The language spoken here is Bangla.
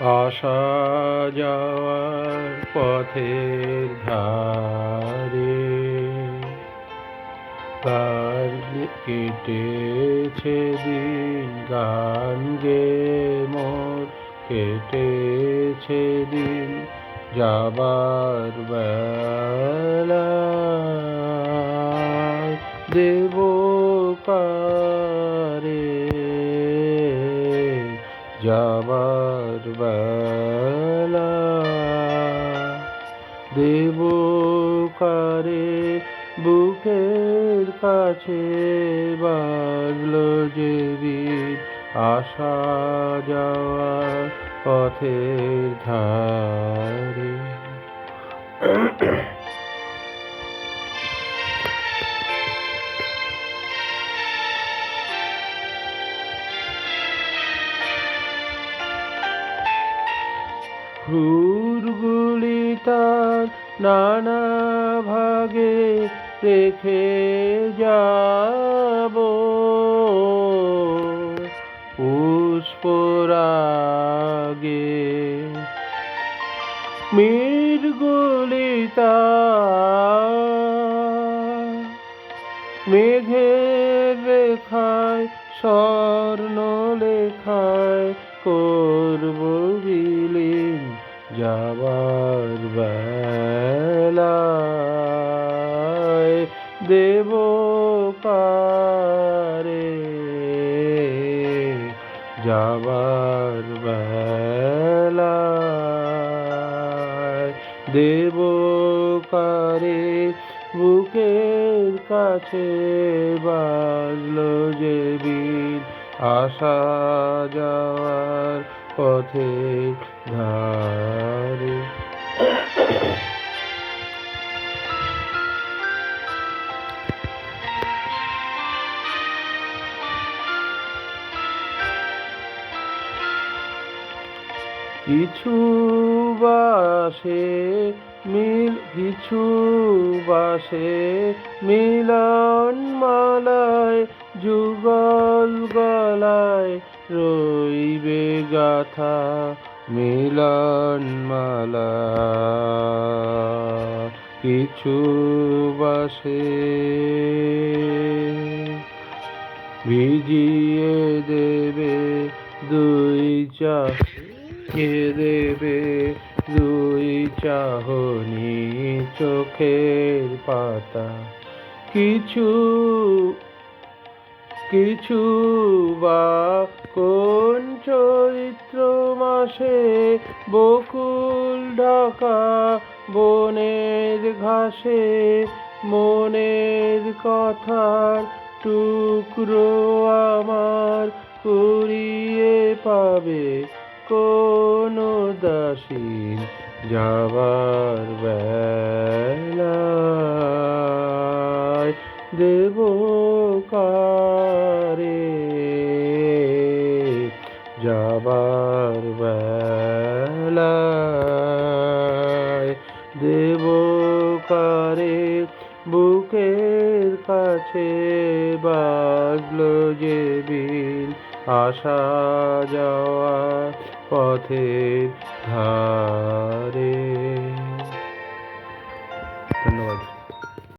আসা যাওয়ার পথের ধারে তার কেটেছে দিন, গান গে মোর, কেটেছে দিন যাবার বেলায় দেব যাবার দেব কারে বুকের কাছে বাজলো যে আসা যাওয়ার পথের ধারে। ফুলগুলি তার নানা ভাগে রেখে যাব। পুষ্পরাগে মীরগুলি তার মেঘের রেখায় স্বর্ণ লেখায় করব যাবার বেলায় দেব কারে যাবার বেলায় দেব কারে বুকের কাছে বাজলো যে বীর, আসা যাওয়ার পথে ধারে। কিছু বাসে মিল কিছু বাসে মিলন মালায় যুগল গলায় রইবে গাথা মিলন মালা কিছু বাসে ভিজিয়ে দেবে দুই চা দেবে দুই চাহনি চোখের পাতা। কিছু কিছু বা কোন চৈত্র মাসে বকুল ঢাকা বনের ঘাসে মনের কথার টুকরো আমার কুড়িয়ে পাবে কোন দাসীন যাবার বেলায় দেব বেলায় দেব কারে বুকের কাছে বাজলো যে বিল আসা যাওয়া পথের ধারে।